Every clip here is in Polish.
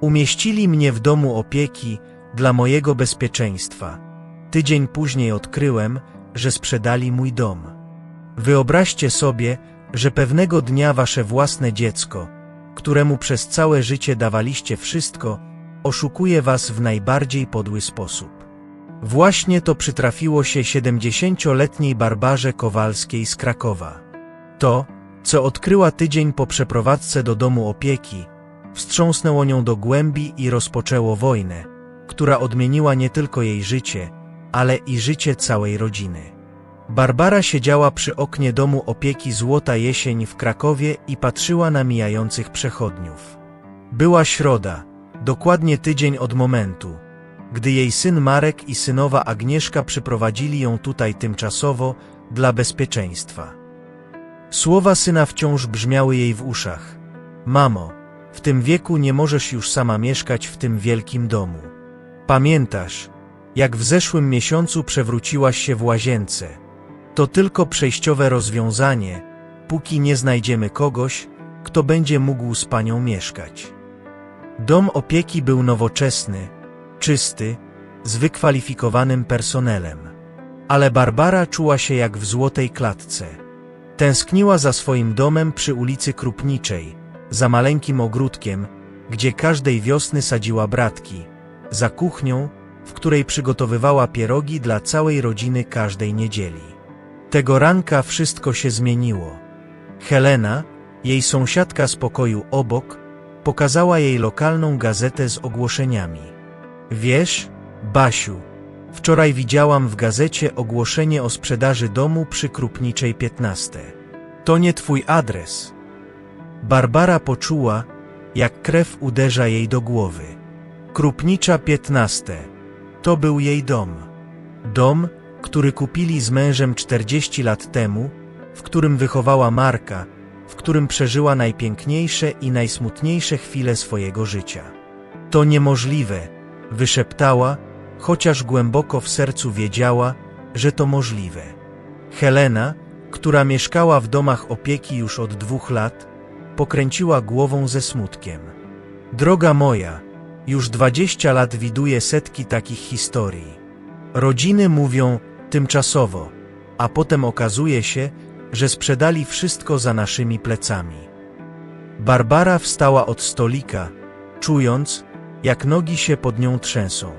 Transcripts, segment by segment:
Umieścili mnie w domu opieki dla mojego bezpieczeństwa. Tydzień później odkryłem, że sprzedali mój dom. Wyobraźcie sobie, że pewnego dnia wasze własne dziecko, któremu przez całe życie dawaliście wszystko, oszukuje was w najbardziej podły sposób. Właśnie to przytrafiło się 70-letniej Barbarze Kowalskiej z Krakowa. To, co odkryła tydzień po przeprowadzce do domu opieki, wstrząsnęło nią do głębi i rozpoczęło wojnę, która odmieniła nie tylko jej życie, ale i życie całej rodziny. Barbara siedziała przy oknie domu opieki Złota Jesień w Krakowie i patrzyła na mijających przechodniów. Była środa, dokładnie tydzień od momentu, gdy jej syn Marek i synowa Agnieszka przyprowadzili ją tutaj tymczasowo dla bezpieczeństwa. Słowa syna wciąż brzmiały jej w uszach. Mamo, w tym wieku nie możesz już sama mieszkać w tym wielkim domu. Pamiętasz, jak w zeszłym miesiącu przewróciłaś się w łazience. To tylko przejściowe rozwiązanie, póki nie znajdziemy kogoś, kto będzie mógł z panią mieszkać. Dom opieki był nowoczesny, czysty, z wykwalifikowanym personelem. Ale Barbara czuła się jak w złotej klatce. Tęskniła za swoim domem przy ulicy Krupniczej, za maleńkim ogródkiem, gdzie każdej wiosny sadziła bratki, za kuchnią, w której przygotowywała pierogi dla całej rodziny każdej niedzieli. Tego ranka wszystko się zmieniło. Helena, jej sąsiadka z pokoju obok, pokazała jej lokalną gazetę z ogłoszeniami. Wiesz, Basiu, wczoraj widziałam w gazecie ogłoszenie o sprzedaży domu przy Krupniczej 15. To nie twój adres. Barbara poczuła, jak krew uderza jej do głowy. Krupnicza 15. To był jej dom. Dom, który kupili z mężem 40 lat temu, w którym wychowała Marka, w którym przeżyła najpiękniejsze i najsmutniejsze chwile swojego życia. To niemożliwe, wyszeptała, chociaż głęboko w sercu wiedziała, że to możliwe. Helena, która mieszkała w domach opieki już od dwóch lat, pokręciła głową ze smutkiem. Droga moja, już dwadzieścia lat widuję setki takich historii. Rodziny mówią tymczasowo, a potem okazuje się, że sprzedali wszystko za naszymi plecami. Barbara wstała od stolika, czując, jak nogi się pod nią trzęsą.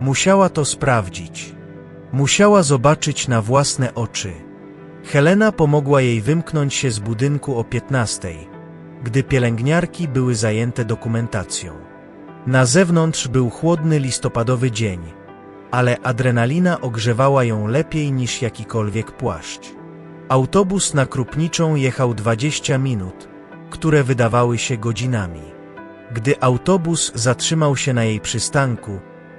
Musiała to sprawdzić. Musiała zobaczyć na własne oczy. Helena pomogła jej wymknąć się z budynku o piętnastej, gdy pielęgniarki były zajęte dokumentacją. Na zewnątrz był chłodny listopadowy dzień, ale adrenalina ogrzewała ją lepiej niż jakikolwiek płaszcz. Autobus na Krupniczą jechał 20 minut, które wydawały się godzinami. Gdy autobus zatrzymał się na jej przystanku,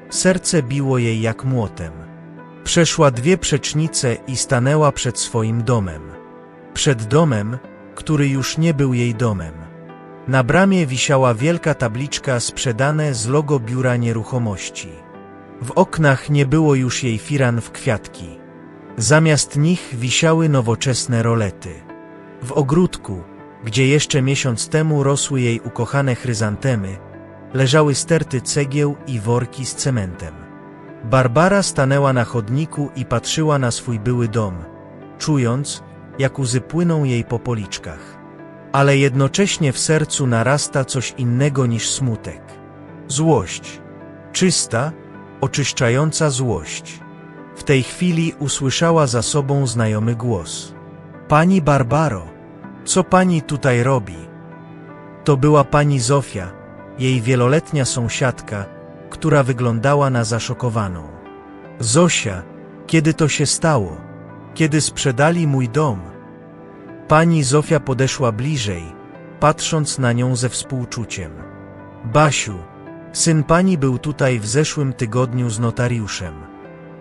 serce biło jej jak młotem. Przeszła dwie przecznice i stanęła przed swoim domem. Przed domem, który już nie był jej domem. Na bramie wisiała wielka tabliczka sprzedane z logo biura nieruchomości. W oknach nie było już jej firan w kwiatki. Zamiast nich wisiały nowoczesne rolety. W ogródku, gdzie jeszcze miesiąc temu rosły jej ukochane chryzantemy, leżały sterty cegieł i worki z cementem. Barbara stanęła na chodniku i patrzyła na swój były dom, czując, jak łzy płyną jej po policzkach. Ale jednocześnie w sercu narasta coś innego niż smutek. Złość. Czysta, oczyszczająca złość. W tej chwili usłyszała za sobą znajomy głos. Pani Barbaro, co pani tutaj robi? To była pani Zofia, jej wieloletnia sąsiadka, która wyglądała na zaszokowaną. Zosia, kiedy to się stało? Kiedy sprzedali mój dom? Pani Zofia podeszła bliżej, patrząc na nią ze współczuciem. Basiu, syn pani był tutaj w zeszłym tygodniu z notariuszem.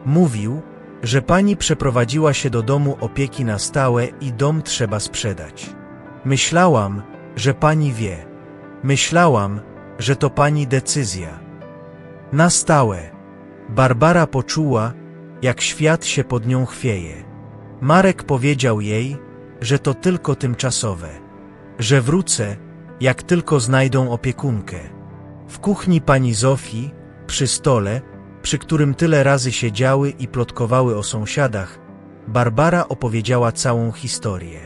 Mówił, że pani przeprowadziła się do domu opieki na stałe i dom trzeba sprzedać. Myślałam, że pani wie. Myślałam, że to pani decyzja. Na stałe. Barbara poczuła, jak świat się pod nią chwieje. Marek powiedział jej, że to tylko tymczasowe, że wrócę, jak tylko znajdą opiekunkę. W kuchni pani Zofii, przy stole, przy którym tyle razy siedziały i plotkowały o sąsiadach, Barbara opowiedziała całą historię.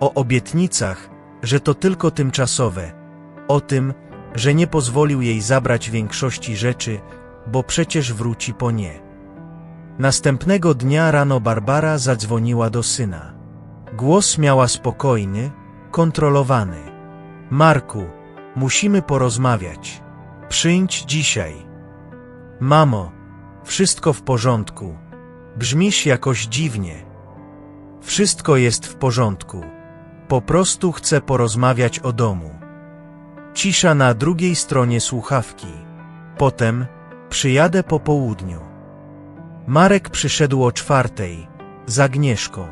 O obietnicach, że to tylko tymczasowe, o tym, że nie pozwolił jej zabrać większości rzeczy, bo przecież wróci po nie. Następnego dnia rano Barbara zadzwoniła do syna. Głos miała spokojny, kontrolowany. Marku, musimy porozmawiać. Przyjdź dzisiaj. Mamo, wszystko w porządku. Brzmisz jakoś dziwnie. Wszystko jest w porządku. Po prostu chcę porozmawiać o domu. Cisza na drugiej stronie słuchawki. Potem przyjadę po południu. Marek przyszedł o czwartej, z Agnieszką.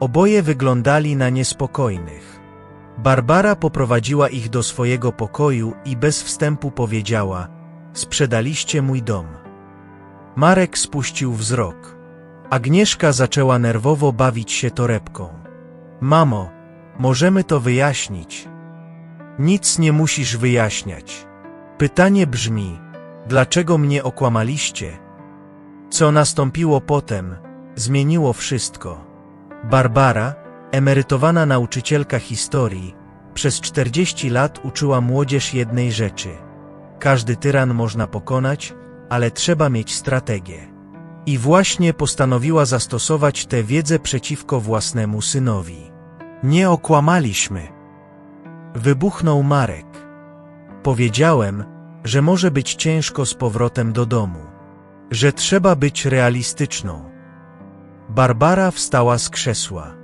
Oboje wyglądali na niespokojnych. Barbara poprowadziła ich do swojego pokoju i bez wstępu powiedziała: Sprzedaliście mój dom. Marek spuścił wzrok. Agnieszka zaczęła nerwowo bawić się torebką. Mamo, możemy to wyjaśnić. Nic nie musisz wyjaśniać. Pytanie brzmi: dlaczego mnie okłamaliście? Co nastąpiło potem, zmieniło wszystko. Barbara, emerytowana nauczycielka historii, przez 40 lat uczyła młodzież jednej rzeczy. Każdy tyran można pokonać, ale trzeba mieć strategię. I właśnie postanowiła zastosować tę wiedzę przeciwko własnemu synowi. Nie okłamaliśmy. Wybuchnął Marek. Powiedziałem, że może być ciężko z powrotem do domu. Że trzeba być realistyczną. Barbara wstała z krzesła.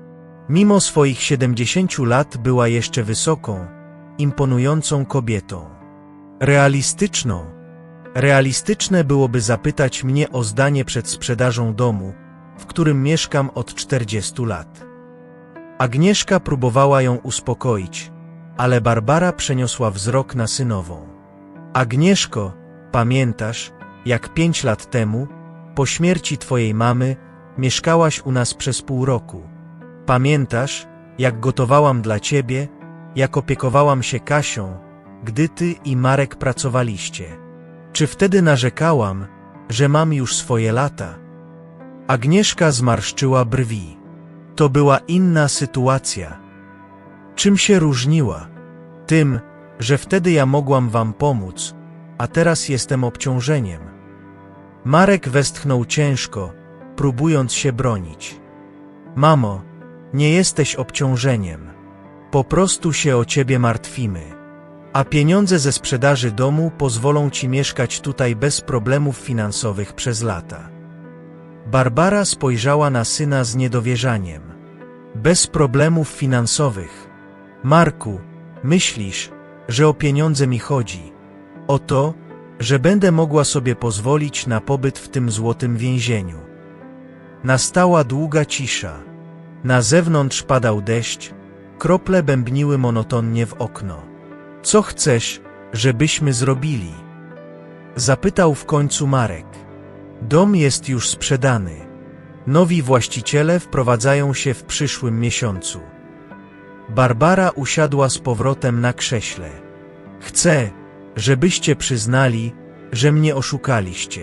Mimo swoich 70 lat była jeszcze wysoką, imponującą kobietą. Realistyczną. Realistyczne byłoby zapytać mnie o zdanie przed sprzedażą domu, w którym mieszkam od 40 lat. Agnieszka próbowała ją uspokoić, ale Barbara przeniosła wzrok na synową. Agnieszko, pamiętasz, jak pięć lat temu, po śmierci twojej mamy, mieszkałaś u nas przez pół roku. Pamiętasz, jak gotowałam dla ciebie, jak opiekowałam się Kasią, gdy ty i Marek pracowaliście. Czy wtedy narzekałam, że mam już swoje lata? Agnieszka zmarszczyła brwi. To była inna sytuacja. Czym się różniła? Tym, że wtedy ja mogłam wam pomóc, a teraz jestem obciążeniem. Marek westchnął ciężko, próbując się bronić. Mamo, nie jesteś obciążeniem. Po prostu się o ciebie martwimy. A pieniądze ze sprzedaży domu pozwolą ci mieszkać tutaj bez problemów finansowych przez lata. Barbara spojrzała na syna z niedowierzaniem. Bez problemów finansowych. Marku, myślisz, że o pieniądze mi chodzi. O to, że będę mogła sobie pozwolić na pobyt w tym złotym więzieniu. Nastała długa cisza. Na zewnątrz padał deszcz, krople bębniły monotonnie w okno. Co chcesz, żebyśmy zrobili? Zapytał w końcu Marek. Dom jest już sprzedany. Nowi właściciele wprowadzają się w przyszłym miesiącu. Barbara usiadła z powrotem na krześle. Chcę, żebyście przyznali, że mnie oszukaliście.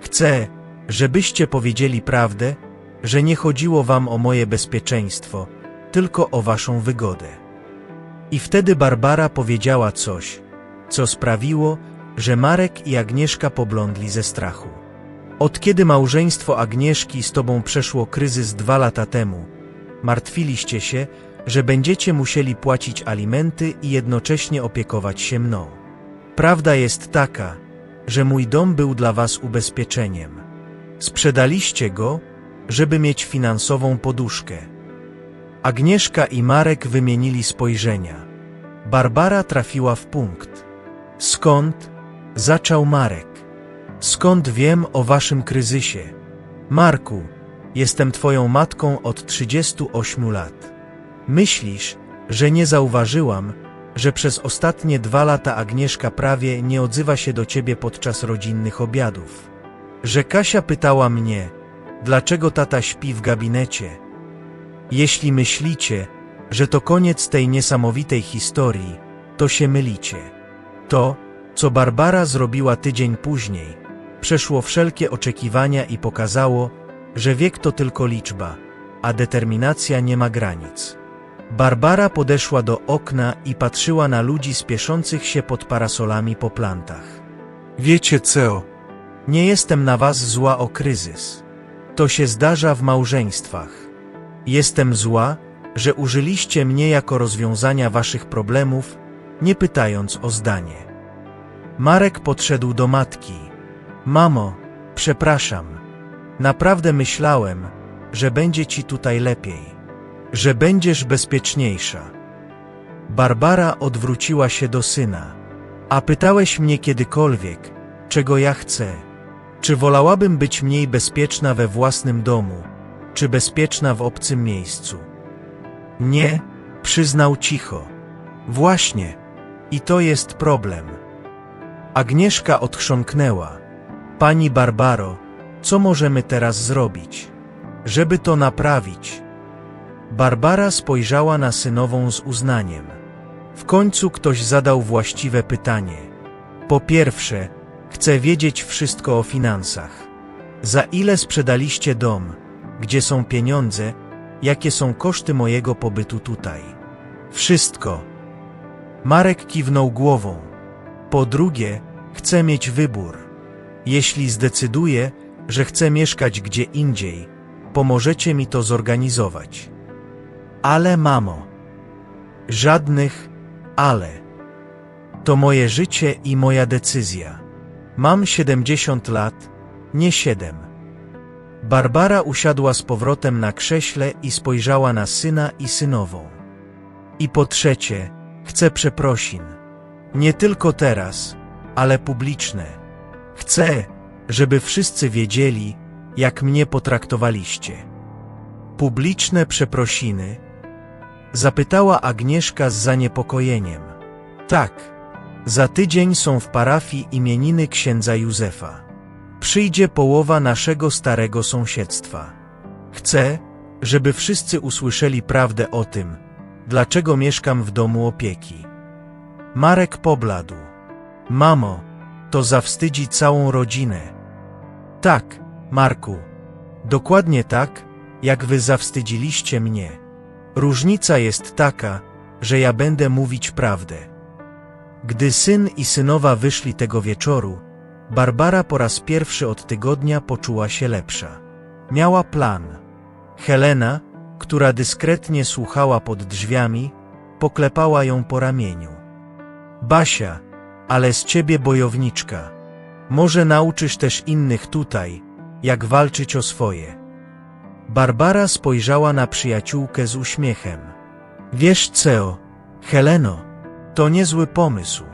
Chcę, żebyście powiedzieli prawdę, że nie chodziło wam o moje bezpieczeństwo, tylko o waszą wygodę. I wtedy Barbara powiedziała coś, co sprawiło, że Marek i Agnieszka poblądli ze strachu. Od kiedy małżeństwo Agnieszki z tobą przeszło kryzys dwa lata temu, martwiliście się, że będziecie musieli płacić alimenty i jednocześnie opiekować się mną. Prawda jest taka, że mój dom był dla was ubezpieczeniem. Sprzedaliście go, żeby mieć finansową poduszkę. Agnieszka i Marek wymienili spojrzenia. Barbara trafiła w punkt. Skąd? Zaczął Marek. Skąd wiem o waszym kryzysie? Marku, jestem twoją matką od 38 lat. Myślisz, że nie zauważyłam, że przez ostatnie dwa lata Agnieszka prawie nie odzywa się do ciebie podczas rodzinnych obiadów. Że Kasia pytała mnie, dlaczego tata śpi w gabinecie. Jeśli myślicie, że to koniec tej niesamowitej historii, to się mylicie. To, Co Barbara zrobiła tydzień później, przeszło wszelkie oczekiwania i pokazało, że wiek to tylko liczba, a determinacja nie ma granic. Barbara podeszła do okna i patrzyła na ludzi spieszących się pod parasolami po plantach. Wiecie co? Nie jestem na was zła o kryzys. To się zdarza w małżeństwach. Jestem zła, że użyliście mnie jako rozwiązania waszych problemów, nie pytając o zdanie. Marek podszedł do matki. Mamo, przepraszam. Naprawdę myślałem, że będzie ci tutaj lepiej, że będziesz bezpieczniejsza. Barbara odwróciła się do syna. A pytałeś mnie kiedykolwiek, czego ja chcę? Czy wolałabym być mniej bezpieczna we własnym domu, czy bezpieczna w obcym miejscu? Nie, przyznał cicho. Właśnie. I to jest problem. Agnieszka odchrząknęła. Pani Barbaro, co możemy teraz zrobić? Żeby to naprawić. Barbara spojrzała na synową z uznaniem. W końcu ktoś zadał właściwe pytanie. Po pierwsze, chcę wiedzieć wszystko o finansach. Za ile sprzedaliście dom? Gdzie są pieniądze? Jakie są koszty mojego pobytu tutaj? Wszystko. Marek kiwnął głową. Po drugie, chcę mieć wybór. Jeśli zdecyduję, że chcę mieszkać gdzie indziej, pomożecie mi to zorganizować. Ale mamo. Żadnych ale. To moje życie i moja decyzja. Mam 70 lat, nie 7. Barbara usiadła z powrotem na krześle i spojrzała na syna i synową. I po trzecie, chcę przeprosin. Nie tylko teraz, ale publiczne. Chcę, żeby wszyscy wiedzieli, jak mnie potraktowaliście. Publiczne przeprosiny? Zapytała Agnieszka z zaniepokojeniem. Tak, za tydzień są w parafii imieniny księdza Józefa. Przyjdzie połowa naszego starego sąsiedztwa. Chcę, żeby wszyscy usłyszeli prawdę o tym, dlaczego mieszkam w domu opieki. Marek pobladł. Mamo, to zawstydzi całą rodzinę. Tak, Marku. Dokładnie tak, jak wy zawstydziliście mnie. Różnica jest taka, że ja będę mówić prawdę. Gdy syn i synowa wyszli tego wieczoru, Barbara po raz pierwszy od tygodnia poczuła się lepsza. Miała plan. Helena, która dyskretnie słuchała pod drzwiami, poklepała ją po ramieniu. Basia, ale z ciebie bojowniczka. Może nauczysz też innych tutaj, jak walczyć o swoje. Barbara spojrzała na przyjaciółkę z uśmiechem. Wiesz co, Heleno, to niezły pomysł.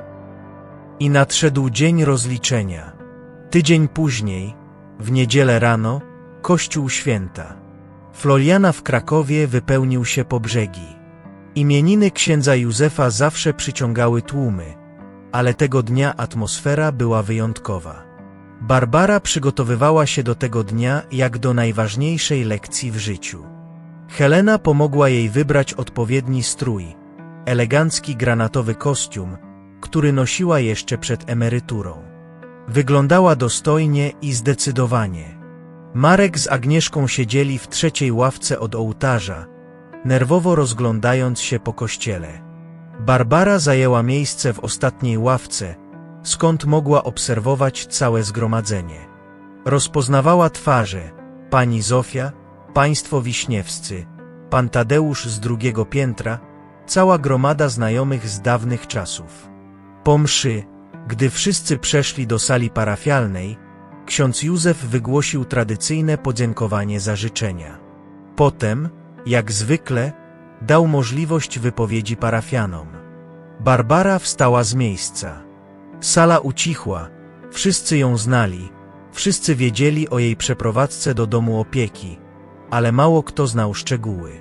I nadszedł dzień rozliczenia. Tydzień później, w niedzielę rano, kościół święta. Floriana w Krakowie wypełnił się po brzegi. Imieniny księdza Józefa zawsze przyciągały tłumy, ale tego dnia atmosfera była wyjątkowa. Barbara przygotowywała się do tego dnia jak do najważniejszej lekcji w życiu. Helena pomogła jej wybrać odpowiedni strój, elegancki granatowy kostium, który nosiła jeszcze przed emeryturą. Wyglądała dostojnie i zdecydowanie. Marek z Agnieszką siedzieli w trzeciej ławce od ołtarza, nerwowo rozglądając się po kościele. Barbara zajęła miejsce w ostatniej ławce, skąd mogła obserwować całe zgromadzenie. Rozpoznawała twarze, pani Zofia, państwo Wiśniewscy, pan Tadeusz z drugiego piętra, cała gromada znajomych z dawnych czasów. Po mszy, gdy wszyscy przeszli do sali parafialnej, ksiądz Józef wygłosił tradycyjne podziękowanie za życzenia. Potem, jak zwykle, dał możliwość wypowiedzi parafianom. Barbara wstała z miejsca. Sala ucichła, wszyscy ją znali, wszyscy wiedzieli o jej przeprowadzce do domu opieki, ale mało kto znał szczegóły.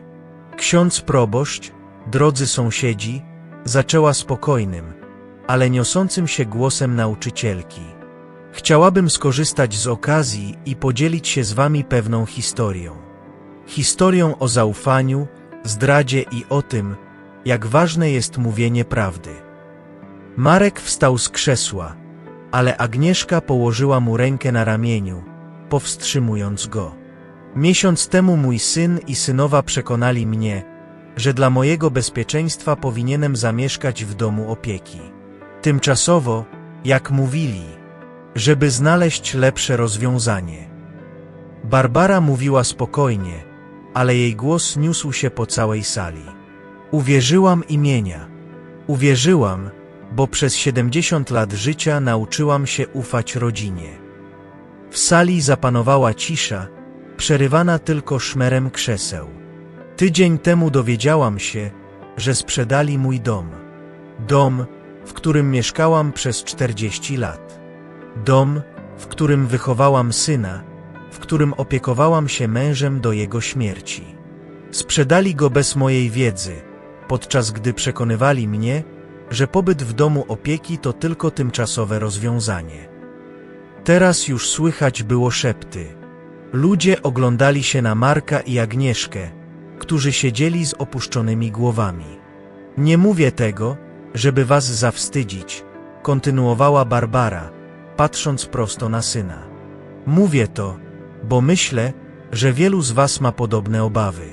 Ksiądz proboszcz, drodzy sąsiedzi, zaczęła spokojnym, ale niosącym się głosem nauczycielki. Chciałabym skorzystać z okazji i podzielić się z wami pewną historią. Historią o zaufaniu, zdradzie i o tym, jak ważne jest mówienie prawdy. Marek wstał z krzesła, ale Agnieszka położyła mu rękę na ramieniu, powstrzymując go. Miesiąc temu mój syn i synowa przekonali mnie, że dla mojego bezpieczeństwa powinienem zamieszkać w domu opieki. Tymczasowo, jak mówili, żeby znaleźć lepsze rozwiązanie. Barbara mówiła spokojnie, ale jej głos niósł się po całej sali. Uwierzyłam imienia. Uwierzyłam, bo przez 70 lat życia nauczyłam się ufać rodzinie. W sali zapanowała cisza, przerywana tylko szmerem krzeseł. Tydzień temu dowiedziałam się, że sprzedali mój dom. Dom, w którym mieszkałam przez 40 lat. Dom, w którym wychowałam syna, w którym opiekowałam się mężem do jego śmierci. Sprzedali go bez mojej wiedzy, podczas gdy przekonywali mnie, że pobyt w domu opieki to tylko tymczasowe rozwiązanie. Teraz już słychać było szepty. Ludzie oglądali się na Marka i Agnieszkę, którzy siedzieli z opuszczonymi głowami. Nie mówię tego, żeby was zawstydzić, kontynuowała Barbara, patrząc prosto na syna. Mówię to, bo myślę, że wielu z was ma podobne obawy.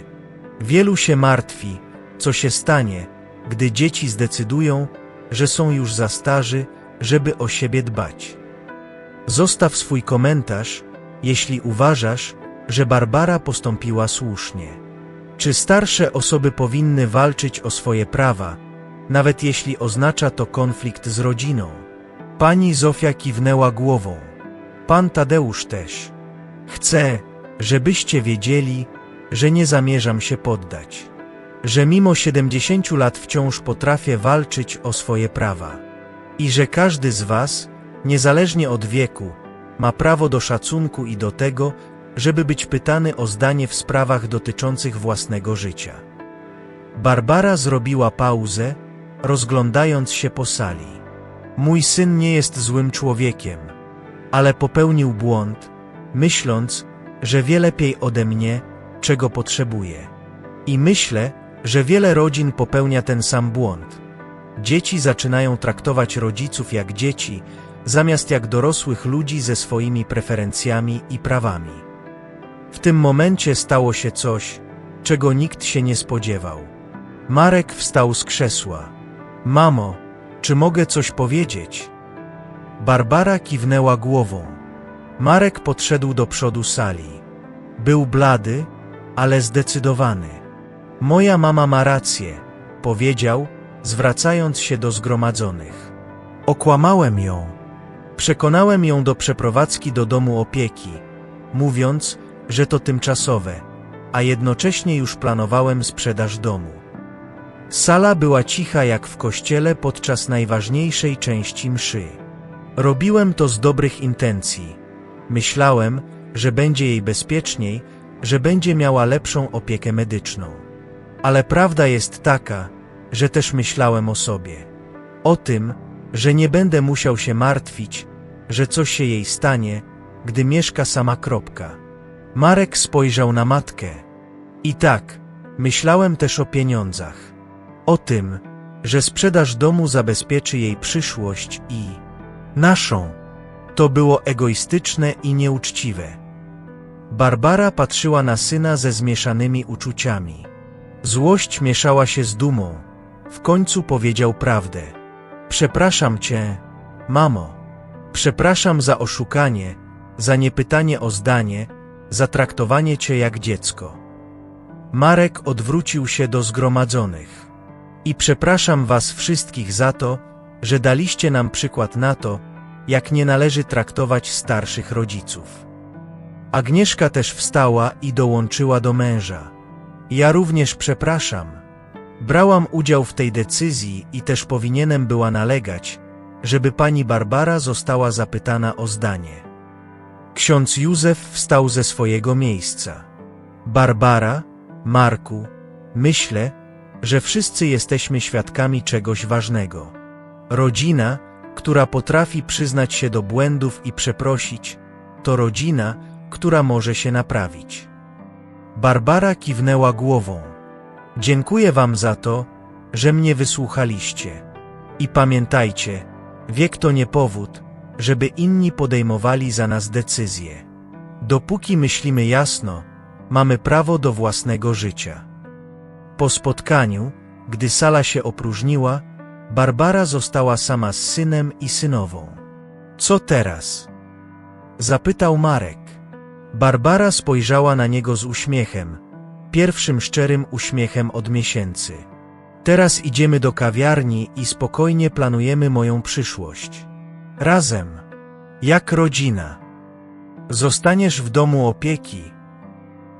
Wielu się martwi, co się stanie, gdy dzieci zdecydują, że są już za starzy, żeby o siebie dbać. Zostaw swój komentarz, jeśli uważasz, że Barbara postąpiła słusznie. Czy starsze osoby powinny walczyć o swoje prawa, nawet jeśli oznacza to konflikt z rodziną? Pani Zofia kiwnęła głową. Pan Tadeusz też. Chcę, żebyście wiedzieli, że nie zamierzam się poddać. Że mimo 70 lat wciąż potrafię walczyć o swoje prawa. I że każdy z Was, niezależnie od wieku, ma prawo do szacunku i do tego, żeby być pytany o zdanie w sprawach dotyczących własnego życia. Barbara zrobiła pauzę, rozglądając się po sali. Mój syn nie jest złym człowiekiem, ale popełnił błąd, myśląc, że wie lepiej ode mnie, czego potrzebuje. I myślę, że wiele rodzin popełnia ten sam błąd. Dzieci zaczynają traktować rodziców jak dzieci, zamiast jak dorosłych ludzi ze swoimi preferencjami i prawami. W tym momencie stało się coś, czego nikt się nie spodziewał. Marek wstał z krzesła. Mamo, czy mogę coś powiedzieć? Barbara kiwnęła głową. Marek podszedł do przodu sali. Był blady, ale zdecydowany. Moja mama ma rację, powiedział, zwracając się do zgromadzonych. Okłamałem ją. Przekonałem ją do przeprowadzki do domu opieki, mówiąc, że to tymczasowe, a jednocześnie już planowałem sprzedaż domu. Sala była cicha jak w kościele podczas najważniejszej części mszy. Robiłem to z dobrych intencji. Myślałem, że będzie jej bezpieczniej, że będzie miała lepszą opiekę medyczną. Ale prawda jest taka, że też myślałem o sobie. O tym, że nie będę musiał się martwić, że coś się jej stanie, gdy mieszka sama kropka. Marek spojrzał na matkę. I tak, myślałem też o pieniądzach. O tym, że sprzedaż domu zabezpieczy jej przyszłość i naszą. To było egoistyczne i nieuczciwe. Barbara patrzyła na syna ze zmieszanymi uczuciami. Złość mieszała się z dumą. W końcu powiedział prawdę. Przepraszam cię, mamo. Przepraszam za oszukanie, za niepytanie o zdanie, za traktowanie cię jak dziecko. Marek odwrócił się do zgromadzonych. I przepraszam was wszystkich za to, że daliście nam przykład na to, jak nie należy traktować starszych rodziców. Agnieszka też wstała i dołączyła do męża. Ja również przepraszam. Brałam udział w tej decyzji i też powinienem była nalegać, żeby pani Barbara została zapytana o zdanie. Ksiądz Józef wstał ze swojego miejsca. Barbara, Marku, myślę, że wszyscy jesteśmy świadkami czegoś ważnego. Rodzina, która potrafi przyznać się do błędów i przeprosić, to rodzina, która może się naprawić. Barbara kiwnęła głową. Dziękuję wam za to, że mnie wysłuchaliście. I pamiętajcie, wiek to nie powód, żeby inni podejmowali za nas decyzje. Dopóki myślimy jasno, mamy prawo do własnego życia. Po spotkaniu, gdy sala się opróżniła, Barbara została sama z synem i synową. Co teraz? Zapytał Marek. Barbara spojrzała na niego z uśmiechem, pierwszym szczerym uśmiechem od miesięcy. Teraz idziemy do kawiarni i spokojnie planujemy moją przyszłość. Razem. Jak rodzina. Zostaniesz w domu opieki?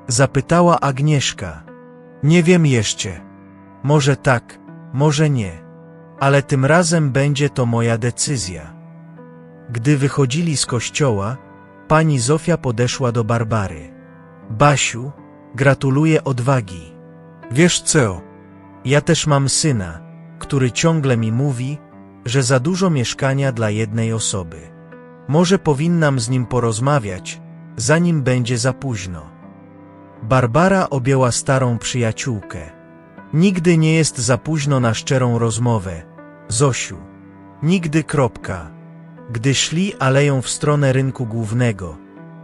Zapytała Agnieszka. Nie wiem jeszcze. Może tak, może nie. Ale tym razem będzie to moja decyzja. Gdy wychodzili z kościoła, pani Zofia podeszła do Barbary. Basiu, gratuluję odwagi. Wiesz co? Ja też mam syna, który ciągle mi mówi, że za dużo mieszkania dla jednej osoby. Może powinnam z nim porozmawiać, zanim będzie za późno. Barbara objęła starą przyjaciółkę. Nigdy nie jest za późno na szczerą rozmowę, Zosiu. Nigdy kropka. Gdy szli aleją w stronę rynku głównego,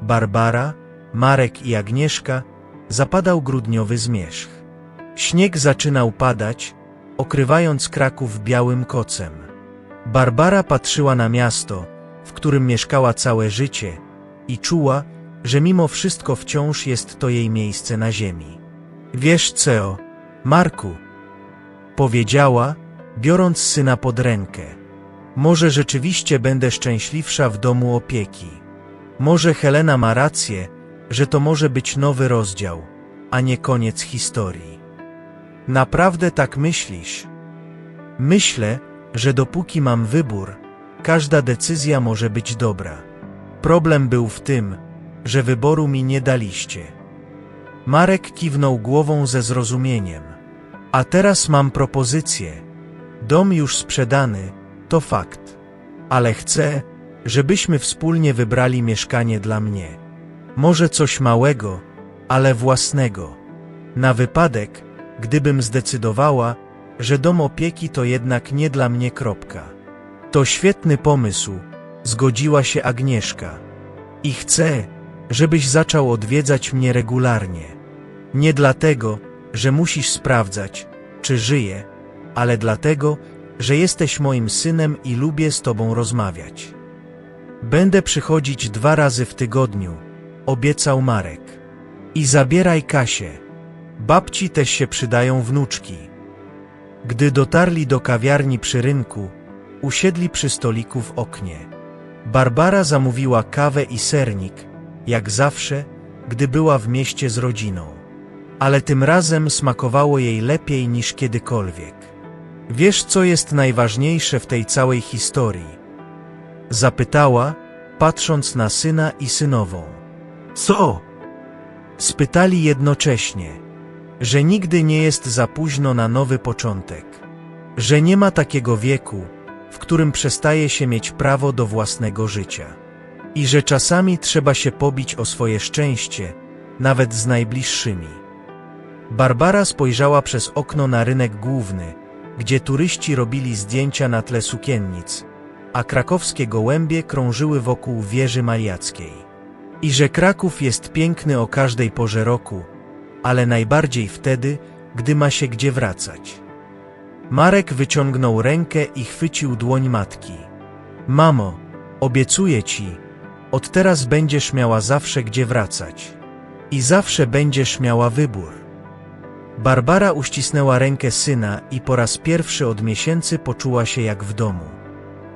Barbara, Marek i Agnieszka, zapadał grudniowy zmierzch. Śnieg zaczynał padać, okrywając Kraków białym kocem. Barbara patrzyła na miasto, w którym mieszkała całe życie i czuła, że mimo wszystko wciąż jest to jej miejsce na ziemi. Wiesz co, Marku, powiedziała, biorąc syna pod rękę. Może rzeczywiście będę szczęśliwsza w domu opieki. Może Helena ma rację, że to może być nowy rozdział, a nie koniec historii. Naprawdę tak myślisz? Myślę, że dopóki mam wybór, każda decyzja może być dobra. Problem był w tym, że wyboru mi nie daliście. Marek kiwnął głową ze zrozumieniem. A teraz mam propozycję. Dom już sprzedany, to fakt. Ale chcę, żebyśmy wspólnie wybrali mieszkanie dla mnie. Może coś małego, ale własnego. Na wypadek, gdybym zdecydowała, że dom opieki to jednak nie dla mnie kropka. To świetny pomysł, zgodziła się Agnieszka. I chcę, żebyś zaczął odwiedzać mnie regularnie. Nie dlatego, że musisz sprawdzać, czy żyję, ale dlatego, że jesteś moim synem i lubię z tobą rozmawiać. Będę przychodzić dwa razy w tygodniu, obiecał Marek. I zabieraj Kasię. Babci też się przydają wnuczki. Gdy dotarli do kawiarni przy rynku, usiedli przy stoliku w oknie. Barbara zamówiła kawę i sernik, jak zawsze, gdy była w mieście z rodziną. Ale tym razem smakowało jej lepiej niż kiedykolwiek. Wiesz, co jest najważniejsze w tej całej historii? Zapytała, patrząc na syna i synową. Co? Spytali jednocześnie, że nigdy nie jest za późno na nowy początek, że nie ma takiego wieku, w którym przestaje się mieć prawo do własnego życia i że czasami trzeba się pobić o swoje szczęście, nawet z najbliższymi. Barbara spojrzała przez okno na rynek główny, gdzie turyści robili zdjęcia na tle sukiennic, a krakowskie gołębie krążyły wokół wieży mariackiej. I że Kraków jest piękny o każdej porze roku, ale najbardziej wtedy, gdy ma się gdzie wracać. Marek wyciągnął rękę i chwycił dłoń matki. Mamo, obiecuję ci, od teraz będziesz miała zawsze gdzie wracać. I zawsze będziesz miała wybór. Barbara uścisnęła rękę syna i po raz pierwszy od miesięcy poczuła się jak w domu.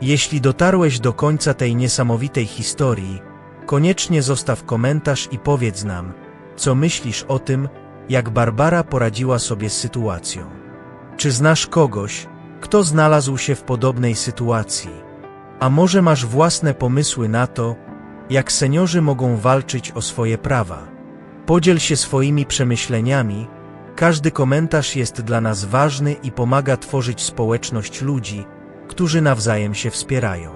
Jeśli dotarłeś do końca tej niesamowitej historii, koniecznie zostaw komentarz i powiedz nam, co myślisz o tym, jak Barbara poradziła sobie z sytuacją. Czy znasz kogoś, kto znalazł się w podobnej sytuacji? A może masz własne pomysły na to, jak seniorzy mogą walczyć o swoje prawa? Podziel się swoimi przemyśleniami, każdy komentarz jest dla nas ważny i pomaga tworzyć społeczność ludzi, którzy nawzajem się wspierają.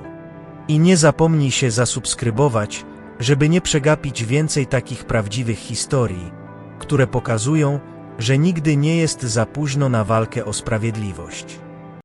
I nie zapomnij się zasubskrybować, żeby nie przegapić więcej takich prawdziwych historii, które pokazują, że nigdy nie jest za późno na walkę o sprawiedliwość.